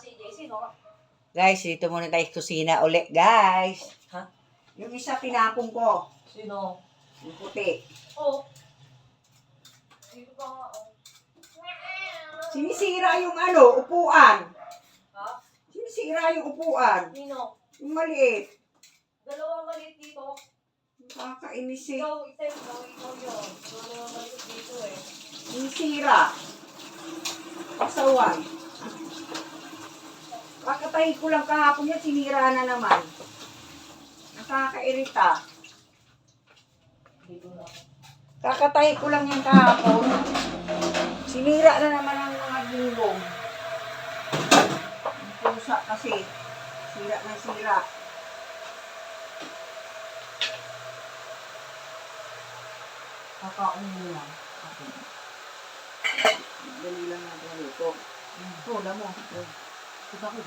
si JC, no? Guys, dito muna tayo kusina ulit, guys. Ha? Yung isa tinapong ko, Sino? yung puti. Oh. Dito pa nga, oh. Sinisira yung ano, upuan. Ha? Sinisira yung upuan. Sino? Yung maliit. Dalawang maliit dito. Nakakainis eh. Ikaw, ito, ikaw, ikaw yun. Dalawang maliit dito eh. Sinisira. Pasaway. Kakatahi ko lang kahapon yan, sinira na naman. Nakakairita. Kakatahi ko lang yan kahapon. Sinira na naman ang mga. Ang pusa kasi. Sira na sira. Kakaon mo lang. Dali lang natin luto. Ito, alam mo. Kita ko.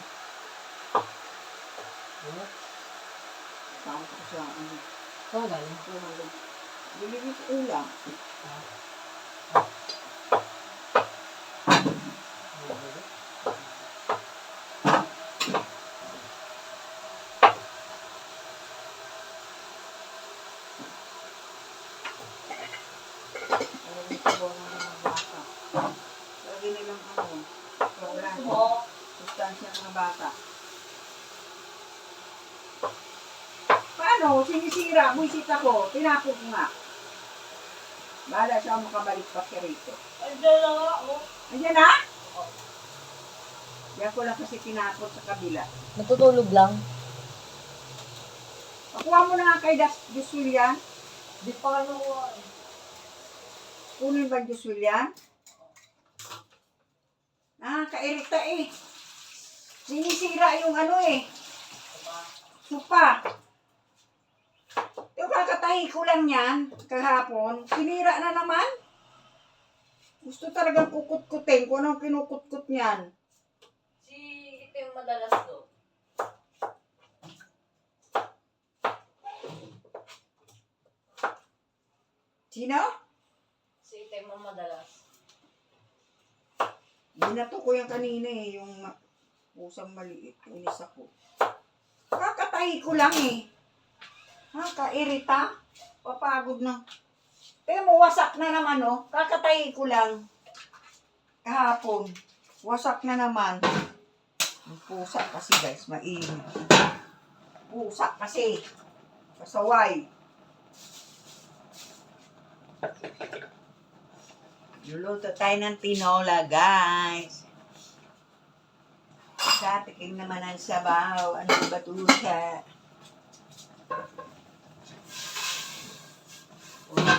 Tawag ko siya. Ano? Saan galing? Tumalo. Bililis ulam. Alam mo sa buwan ng mga bata. Lagi nilang ano, program. Mo. Sustansya ng mga bata. Paano? Buisit ako. Tinapon ko nga. Bahala siya makabalik pa siya rito. Ay, dalawa, oh. Andiyan na? Yan ko lang kasi tinapon sa kabila. Natutulog lang. Pakuha mo na nga kay Das Josul yan. Di pa ano, ah. Kunin ba Josul yan? Ah, kairita eh. Sinisira yung ano eh. Supa. Yung kakatahi ko lang yan kahapon. Sinira na naman. Gusto talagang kukut-kutin kung anong kinukut-kut niyan. Si ito yung madalas to. Sino? Si ito yung madalas. Binato ko yung kanina eh, yung pusang maliit. Inis ako. Kakatahi ko lang eh. Ha, kairita. Papagod na. Eh, mo, wasak na naman oh. Kakatahi ko lang. Kahapon. Wasak na naman. Pusa kasi guys, mainit. Pusa kasi. Pasaway. Luluto tayo ng tinola, guys. Katikim naman ang sabaw. Ano ba ito siya?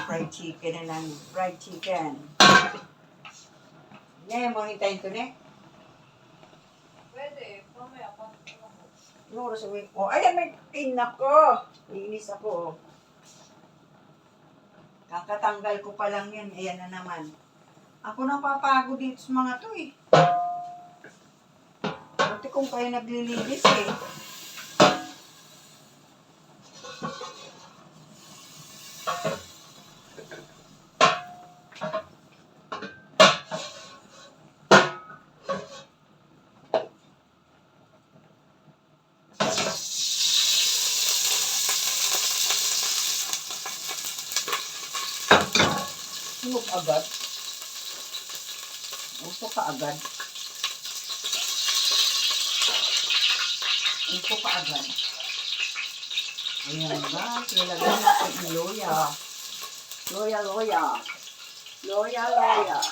Fried chicken na lang. Fried chicken. Ne, mo hintayin ko, ne? Pwede, mamaya pa. Ano oras away? Oh, ayan, may tinak ko. Iinis ako. oh. Kakatanggal ko pa lang yan. Ayan na naman. Ako napapagod dito sa mga to eh. Buti kung kayo naglilinis eh. 罗呀罗呀，罗呀罗呀。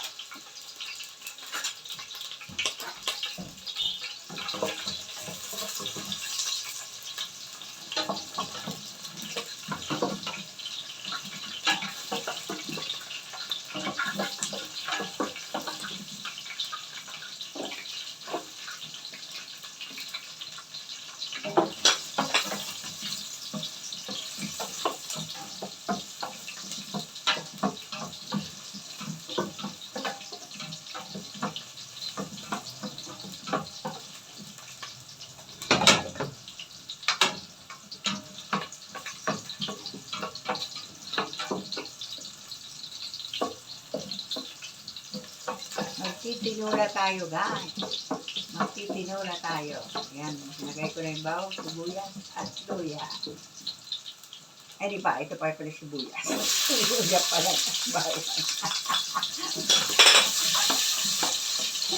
Magtitinola tayo, guys. Magtitinola tayo. Ayan, nagay ko na yung bawang, sibuyas, at luya. Eh, di ba? Ito pa pala sibuyas. Luya pala. Bawang.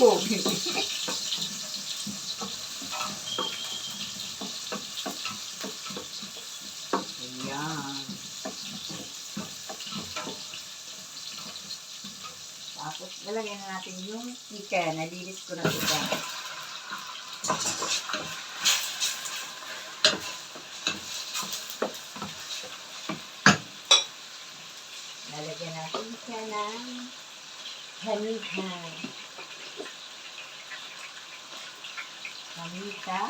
Pogi. Ayan. Tapos, lalagyan na natin yung chicken. Nalilis ko na chicken. Lalagyan natin siya ng panika. Panika.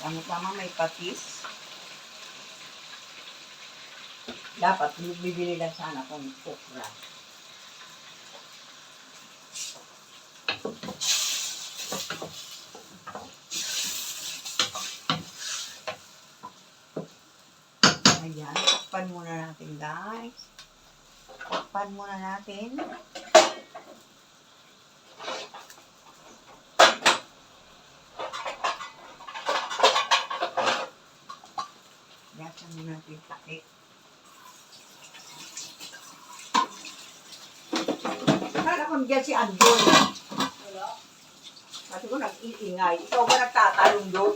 Patis. Tama-tama may patis. Dapat bibili lang sana kung okra. Ayan, takpan muna natin guys. Takpan muna natin. Yung takip. Kala ko dyan si Andon. Kasi ko nag-iingay. Ikaw ba nagtatalong doon?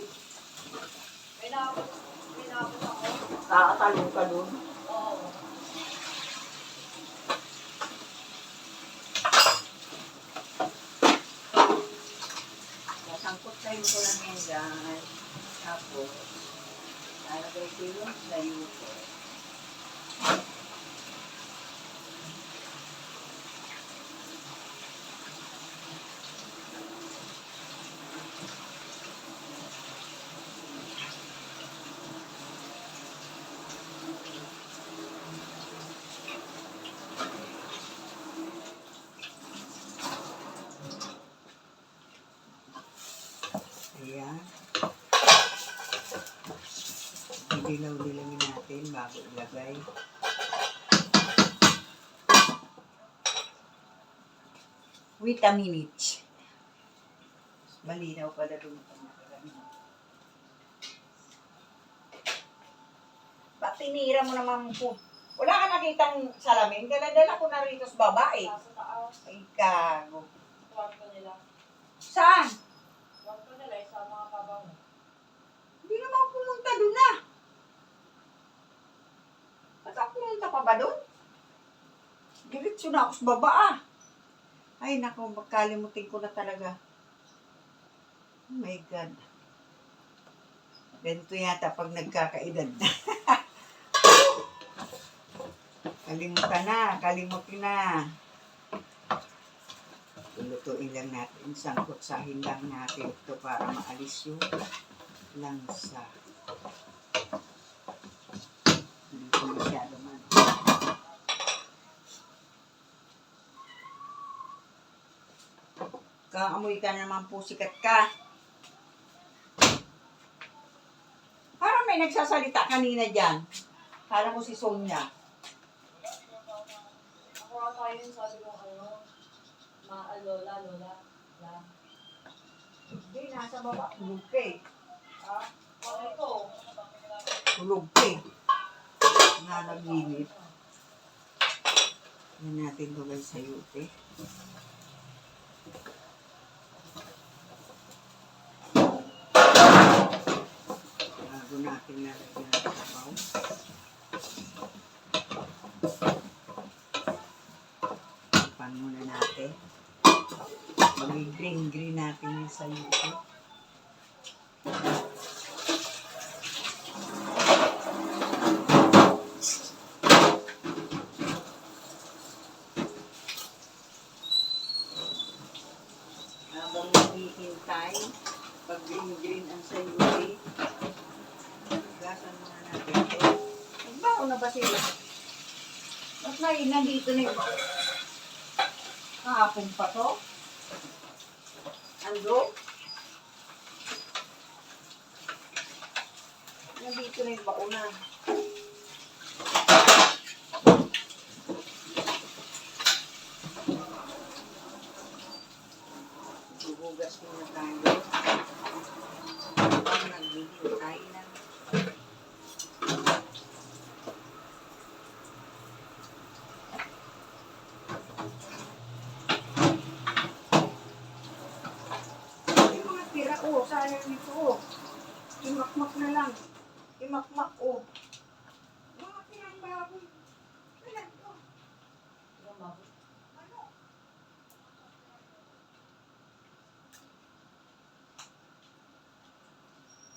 May nakapos. May nakapos ako. Nakatalong ka doon. Oo. Nasangkot tayo ko lang yan guys. Tapos, lalagay ko yung sayo ko. Ayan. Didilaw-dilawin natin bago ilagay. Wait a minute. Malinaw pala doon. Ba't tinira mo naman po? Wala ka nakitang salamin? Dala-dala ko na rito sa babae. Nasa taas. Ay, kago. Kwarto nila. Saan? Kwarto nila eh, sa mga kabango. Hindi naman pumunta doon na. Pumunta pa ba doon? Diretso na ako sa baba ah. Ay nako, magkalimutin ko na talaga. Oh my God. Ganito yata pag nagkakaedad na. Kalimutan na, kalimutin na. Lulutuin lang natin, sangkot-sahin lang natin ito para maalis yung langsa. Hindi ko masyado man. Kaamoy ka naman po sikat ka. Parang may nagsasalita kanina dyan. Kala ko si Sonia. Ako ata yun sabi ko ano. Ma, lola, lola. La. Hindi, nasa baba. Tulog ka eh. Ha? Ano ito? Tulog ka eh. Nanaginip. Yan natin gawin sa yute. Bago natin nalagyan ng sabaw. Pan muna natin. Mag-green-green natin yung sa yute. Habang naghihintay, pag green-green ang sayuri, gasan muna natin ito. Nagbaho na ba sila? Ba't nandito na yung kahapon pa to? Ando? Nandito na yung bauna. Huhugas ko na tayo. Habang naghihintay na. Yung mga tira, oh, sayang nito, oh. Imakmak na lang. Imakmak, oh. Mga tirang baboy. Kailan to? Yung mga Ano?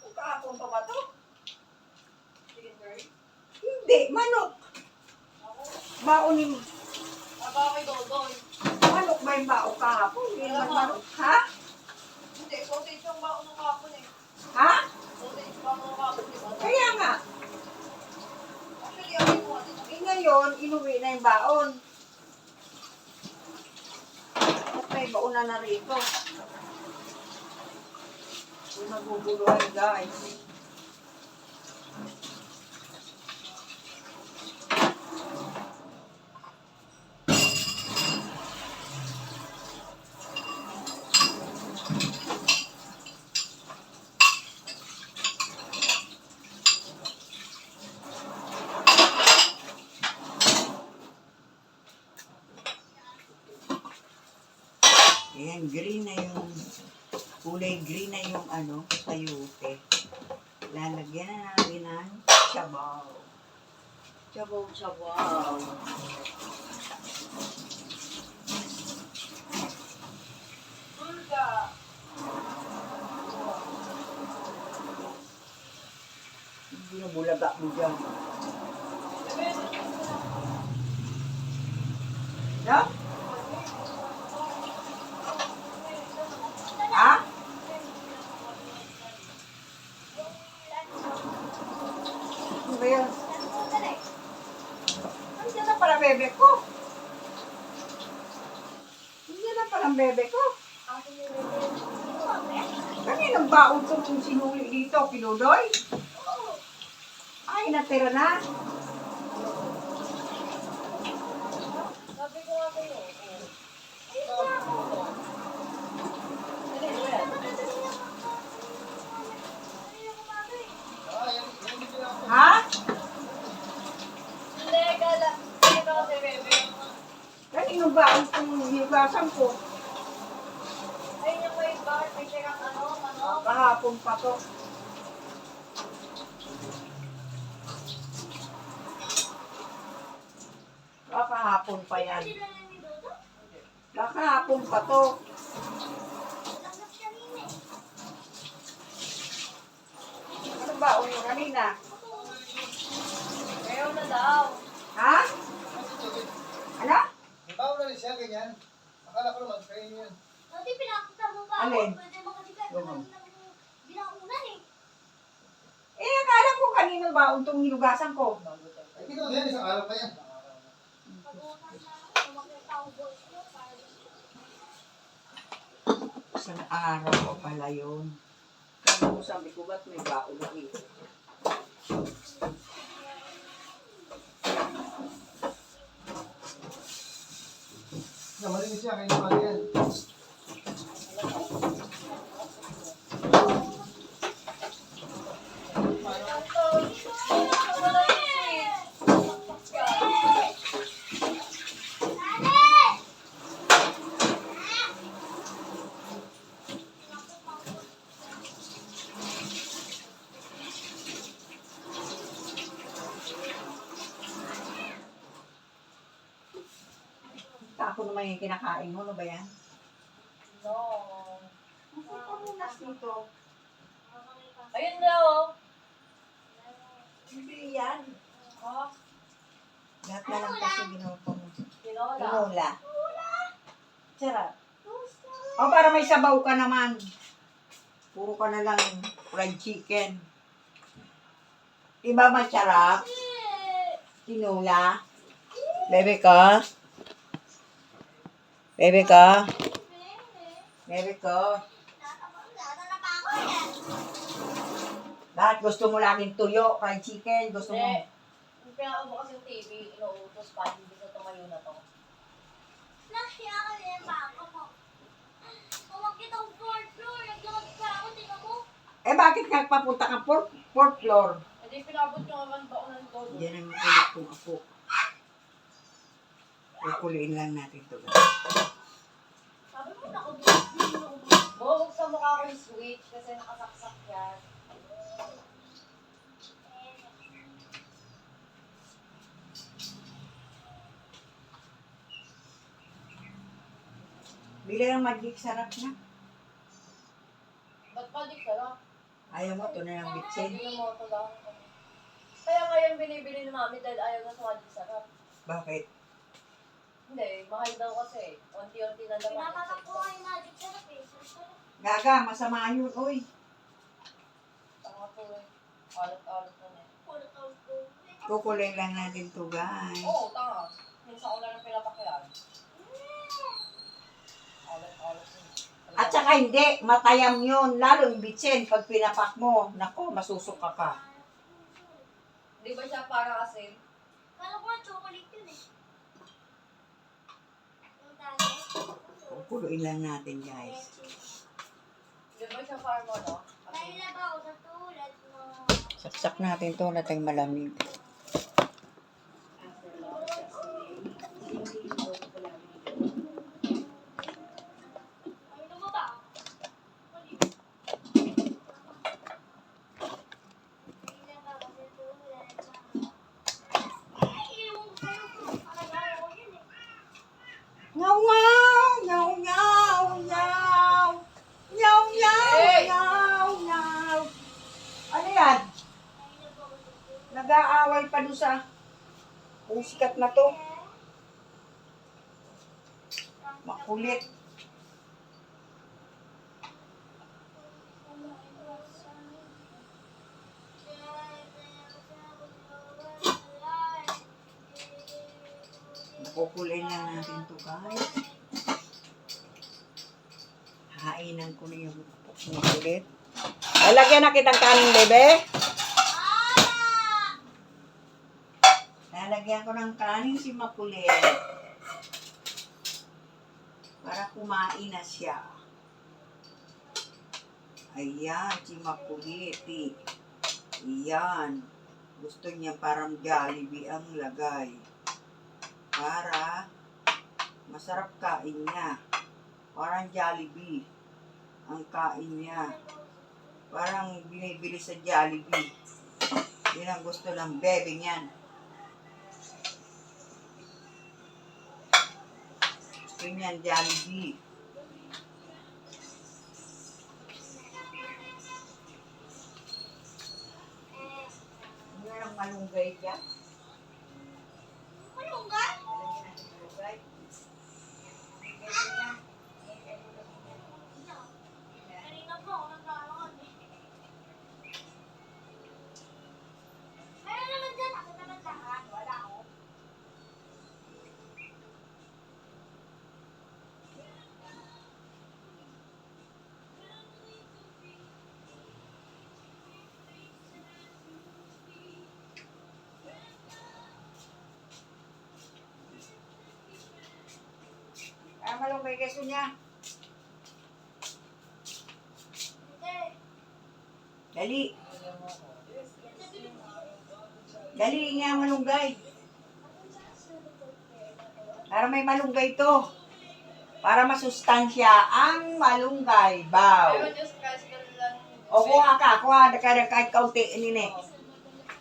Kung kahapon pa ba to? Hindi, manok. Baon ni aba kay Dodon. manok ba yung baon kahapon? Hindi naman manok. Ha? Hindi, sausage yung baon ng kapon eh. Ha? Di ba? Kaya nga. Eh ngayon, inuwi na yung baon. At may baon na rito. Naguguluhan guys. Ayan, green na yung kulay green na yung ano, sayute. Lalagyan na natin ng. Sabaw, sabaw. Tulga. Hindi na bulaga mo dyan. No? Ha? Ano ba yun? Nandiyan na pala bebe ko. Nandiyan na pala ang bebe ko. Kaninang baon to kung sinuli dito, pinudoy? Ay, natira na. Sabi ko nga. Ha? Hindi, gala. Hindi ko kasi, bebe. Kaninang baon kung hinugasan ko? Ayun yung may bakit may tirang ano, manok. Kahapon pa to. Baka hapon pa yan. Baka hapon pa to. Ano ba? Uno kanina. Ayaw na daw. Ha? Ano? Bawo siya, ganyan. Akala ko naman, kayo yun. Dati pinakita mo pa Alin? ako, pwede makasikat Ganun. ng binaunan eh. Eh, akala ko kanina baon tong hinugasan ko. Ay, ko yan, isang araw pa yan. Ako, Isang araw ko pala yun. Kaya ko sabi ko, ba't may baon na ito? Na, malinis siya, kayo naman yan. Ako naman yung kinakain mo, ano ba yan? No. Ang pamunas nito. Ayun daw. oh. Hindi yan. Oh, Lahat na lang kasi ginuto mo. tinola. Tinola. Sarap. O, para may sabaw ka naman. Puro ka na lang fried chicken. Iba masarap? Tinola? Bebe ka? Bebe ka? Bebe ko? Lahat gusto mo laging tuyo, fried chicken, gusto mo... Hindi. Yung pinakabukas yung TV, inuutos pa, hindi sa tumayo na to. Nahiya ka rin pa ako mo. Umakit ang fourth floor. Naglakad pa ako. Tingnan mo. Eh, bakit ka papunta ka fourth, fourth floor? Hindi pinabot yung naman ba ng todo. Yan ang makulit kong ako. Kukuliin lang natin to. Sabi mo, nakabuksan Bubuksan mo ka ko yung switch kasi nakasaksak yan. Bili ng magic sarap na. Ba't pa di sarap? Ayaw mo, ito na yung bitsin. Hindi mo ito lang. Kaya ngayon binibili ni mami dahil ayaw na sa magic sarap. Bakit? Hindi, mahal daw kasi. Unti-unti na naman. Pinapatak ko magic sarap eh. Sarap. Gaga, masama yun, oy. Tanga po eh. Alat-alat na na ang ko. Kukuliin lang natin to, guys. Oo, tanga. Minsan ko lang ang pinapakyan. Alat-alat na. At saka hindi, matayam yun. Lalo yung bitsin, pag pinapak mo, nako, masusuka ka. Di ba siya para kasi Kala ko nga chocolate yun eh. Yung dati. Kukuliin lang natin, guys. Di ba siya para mo, no? Dahil na ba ako sa tulad mo? Saksak natin to nating malamig. Ano mo ba? Dahil na ba ako sa tulad mo? Ay, iwan ko sa'yo. Akala ko yun eh. Ngaw, ngaw, ngaw, ngaw, ngaw. Ngaw, ngaw, Hey! ngaw, ngaw. Ano yan? Dahil na ba ako sa tulad Nag-aaway pa doon sa usikat na to. Makulit. Kukuliin lang natin to, guys. Hainan ko na yung makulit. Lalagyan na kitang kanin, bebe. Lalagyan ko ng kanin si Makulit. Para kumain na siya. Ayan, si Makulit. eh. Ayan. Gusto niya parang Jollibee ang lagay. Para masarap kain niya. Parang Jollibee ang kain niya. Parang binibili sa Jollibee. Yan ang gusto ng bebe niyan. Gusto niyan Jollibee. Yan ang malunggay dyan. Ah, malunggay keso niya. Dali. Dali nga malunggay. Para may malunggay to. Para masustansya ang malunggay. Lang. O kuha ka, kuha ka na kahit kaunti nini.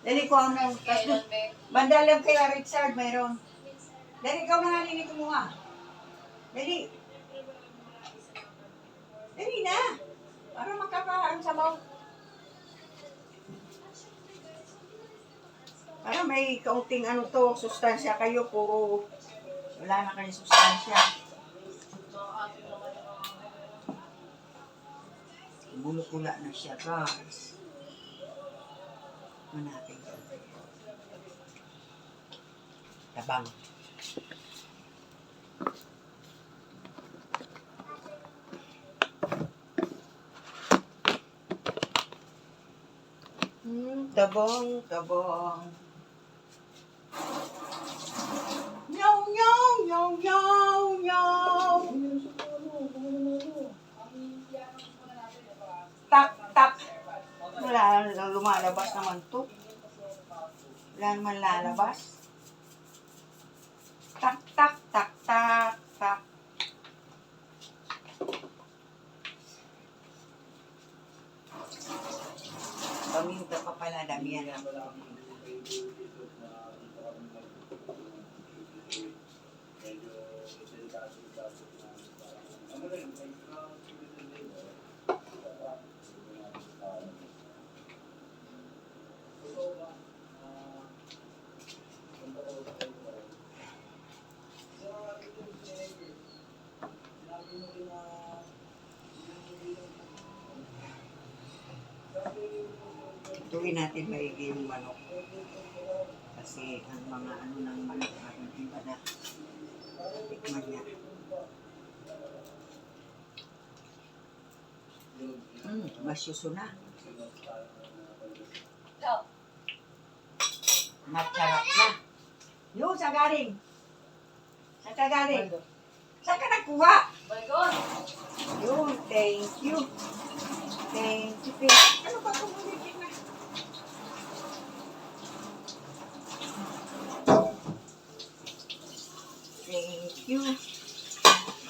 Dali ko ang Kailan, be? Bandalang kay Richard mayroon. Dali ikaw na nga nini kumuha. Dali. Dali na. Para makakaan sa baw. Para may kaunting ano to, sustansya kayo, puro wala na kayong sustansya. Bulukula na siya, guys. Ano natin? Tabang. Tabong, tabong. Nyaw, nyaw, nyaw, nyaw, nyaw. Tak, tak. Wala lang lumalabas naman to. Wala naman lalabas. Tak, tak, tak, tak, tak. Paminta pa pala, damihan lang. Tuloy natin maigi yung manok. Kasi ang mga ano ng manok natin iba na. Tikman niya. Mm, masyuso na. Ikaw. Masarap na. Yung sa galing. Sa ka galing. Saan ka nagkuha? Balgon. Yun, thank you. Thank you, thank you. Ano ba itong ulitin na? You.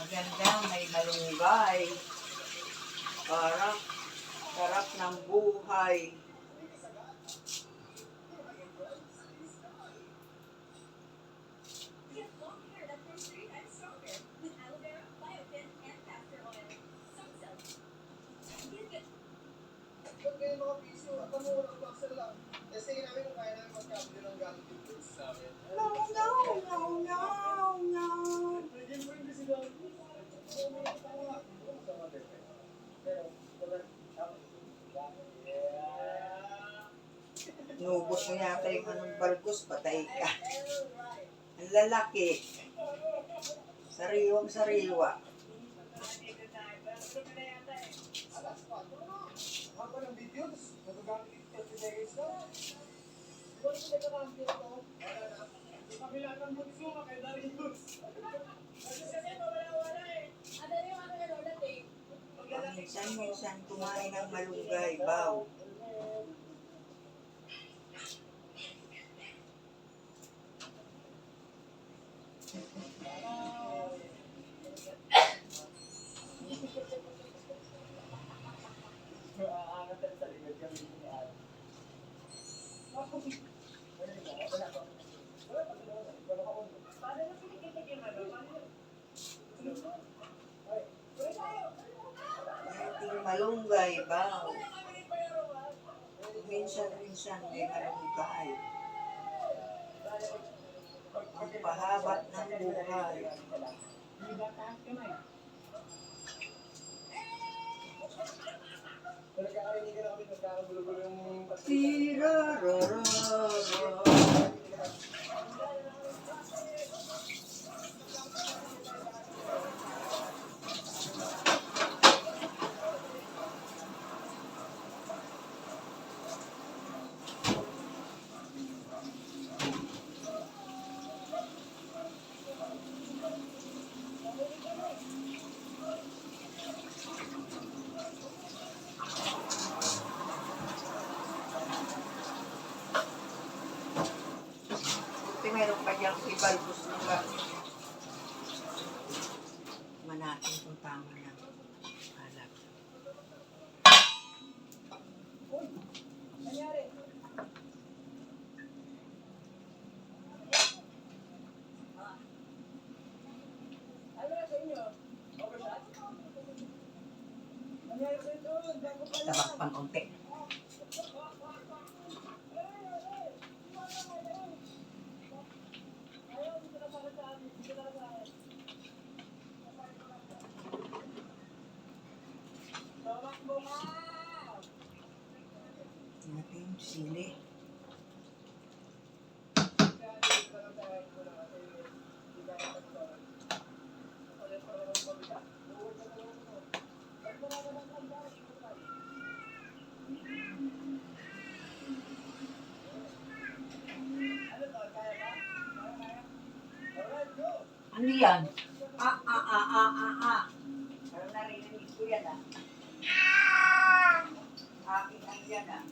Maganda, may malunggay. Parang sarap ng buhay. Pag kayo mga piso, at ang mura ng boxer lang. Kasi namin kung kaya namin magkabili ng gamit yung goods namin. No, no, no, no, no. Pwede mo rin kasi gamit. Nubos mo yata yung anong balbos, patay ka. Ang lalaki. Sariwang sariwa. Haba ng video, tapos nagagamit yung 30 seconds lang. Di ba ito nagkakampi ako? Sa kabila ng bunso, kay Darius. Kasi kasi mawala-wala eh. Minsan-minsan kumain ng malunggay, baw. Aangat sa likod kami ni Al. Yung baw. Minsan-minsan may malunggay. Ang pahabat ng buhay. Nagkakarinig na kami nagkakagulo-gulo meron pa diyang ibalbos ng. Manatin kung tama na. Alam. Tabak pang konti. Natin yung sili. Ano yan? Ah, ah, ah, ah, ah, ah. Parang narinig ko yan ah. Akin ang yan ah.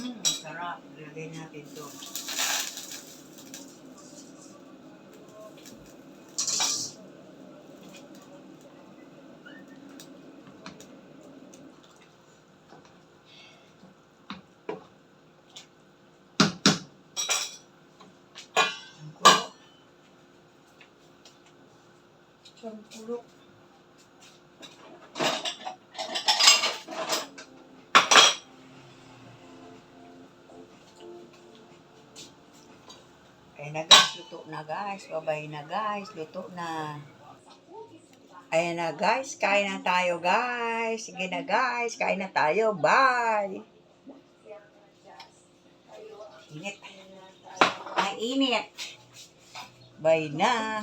Mmm, sarap. Lagay natin to. Sangkulo. Sangkulo. Ayan na guys, luto na guys. Babay na guys, luto na. Ayan na guys, kain na tayo guys. Sige na guys, kain na tayo. Bye! Init. Ang init. Bye na.